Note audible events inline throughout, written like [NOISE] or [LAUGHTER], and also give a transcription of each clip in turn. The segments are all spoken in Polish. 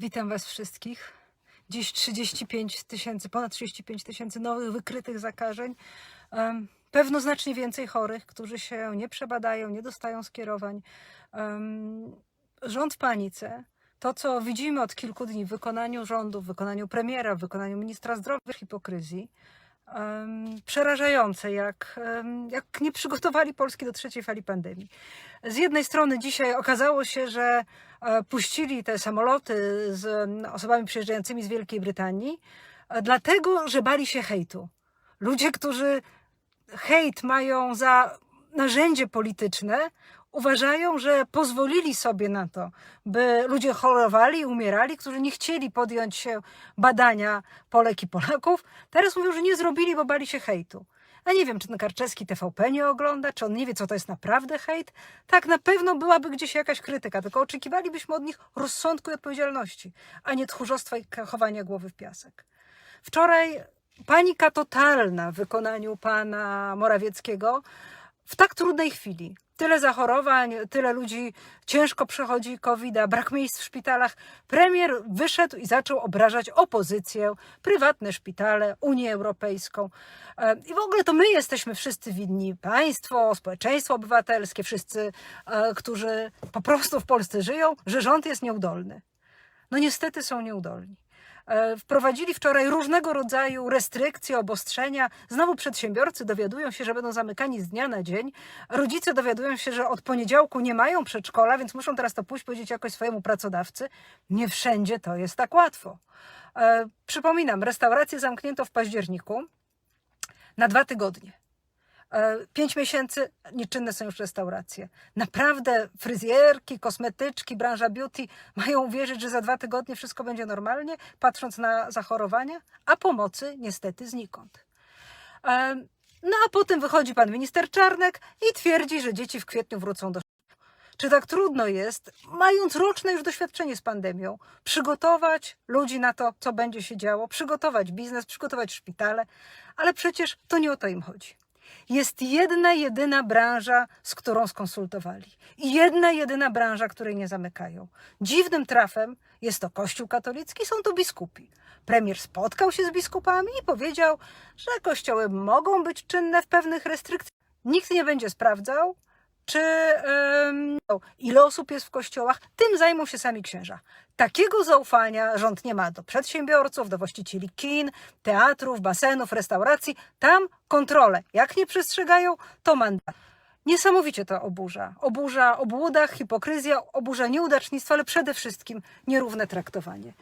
Witam Was wszystkich. Dziś 35 tysięcy, ponad 35 tysięcy nowych wykrytych zakażeń. Em, Pewno znacznie więcej chorych, którzy się nie przebadają, nie dostają skierowań. Em, Rząd w panice. To, co widzimy od kilku dni w wykonaniu rządu, w wykonaniu premiera, w wykonaniu ministra zdrowia, hipokryzji, em, przerażające, jak, em, jak nie przygotowali Polski do trzeciej fali pandemii. Z jednej strony dzisiaj okazało się, że puścili te samoloty z osobami przyjeżdżającymi z Wielkiej Brytanii, e, dlatego, że bali się hejtu. Ludzie, którzy hejt mają za narzędzie polityczne, uważają, że pozwolili sobie na to, by ludzie chorowali i umierali, którzy nie chcieli podjąć się badania Polek i Polaków. Teraz mówią, że nie zrobili, bo bali się hejtu. A nie wiem, czy ten Karczewski TVP nie ogląda, czy on nie wie, co to jest naprawdę hejt. Tak, na pewno byłaby gdzieś jakaś krytyka, tylko oczekiwalibyśmy od nich rozsądku i odpowiedzialności, a nie tchórzostwa i chowania głowy w piasek. Wczoraj panika totalna w wykonaniu pana Morawieckiego w tak trudnej chwili. Tyle zachorowań, tyle ludzi ciężko przechodzi covid brak miejsc w szpitalach. Premier wyszedł i zaczął obrażać opozycję, prywatne szpitale, Unię Europejską. E, I w ogóle to my jesteśmy wszyscy winni. Państwo, społeczeństwo obywatelskie, wszyscy, e, którzy po prostu w Polsce żyją, że rząd jest nieudolny. No niestety są nieudolni. E, Wprowadzili wczoraj różnego rodzaju restrykcje, obostrzenia. Znowu przedsiębiorcy dowiadują się, że będą zamykani z dnia na dzień. Rodzice dowiadują się, że od poniedziałku nie mają przedszkola, więc muszą teraz to pójść powiedzieć jakoś swojemu pracodawcy. Nie wszędzie to jest tak łatwo. E, Przypominam, restauracje zamknięto w październiku na dwa tygodnie. E, Pięć miesięcy nieczynne są już restauracje. Naprawdę fryzjerki, kosmetyczki, branża beauty mają wierzyć, że za dwa tygodnie wszystko będzie normalnie, patrząc na zachorowania, a pomocy niestety znikąd. E, No a potem wychodzi pan minister Czarnek i twierdzi, że dzieci w kwietniu wrócą do szkół. Czy tak trudno jest, mając roczne już doświadczenie z pandemią, przygotować ludzi na to, co będzie się działo, przygotować biznes, przygotować szpitale, ale przecież to nie o to im chodzi. Jest jedna, jedyna branża, z którą skonsultowali. I jedna, jedyna branża, której nie zamykają. Dziwnym trafem jest to Kościół katolicki, są to biskupi. Premier spotkał się z biskupami i powiedział, że kościoły mogą być czynne w pewnych restrykcjach. Nikt nie będzie sprawdzał, czy em, ile osób jest w kościołach, tym zajmą się sami księża. Takiego zaufania rząd nie ma do przedsiębiorców, do właścicieli kin, teatrów, basenów, restauracji. Tam kontrole. Jak nie przestrzegają, to mandat. Niesamowicie to oburza. Oburza obłuda, hipokryzja, oburza nieudacznictwo, ale przede wszystkim nierówne traktowanie.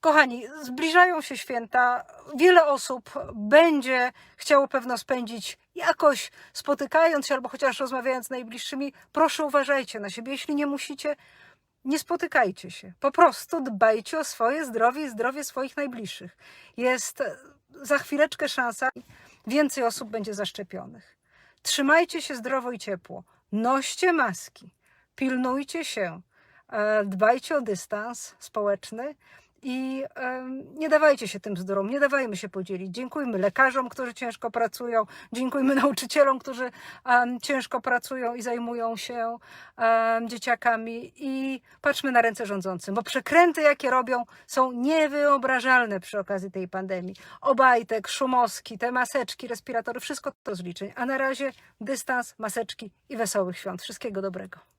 Kochani, zbliżają się święta. Wiele osób będzie chciało pewno spędzić jakoś spotykając się albo chociaż rozmawiając z najbliższymi. Proszę uważajcie na siebie. Jeśli nie musicie, nie spotykajcie się. Po prostu dbajcie o swoje zdrowie i zdrowie swoich najbliższych. Jest e, za chwileczkę szansa, więcej osób będzie zaszczepionych. Trzymajcie się zdrowo i ciepło. Noście maski. Pilnujcie się. e, Dbajcie o dystans społeczny i nie dawajcie się tym bzdurom, nie dawajmy się podzielić. Dziękujmy lekarzom, którzy ciężko pracują, dziękujmy [LAUGHS] nauczycielom, którzy ciężko pracują i zajmują się dzieciakami i patrzmy na ręce rządzącym, bo przekręty, jakie robią, są niewyobrażalne przy okazji tej pandemii. Obajtek, szumowski, te maseczki, respiratory, wszystko to z liczeń. A na razie dystans, maseczki i wesołych świąt. Wszystkiego dobrego.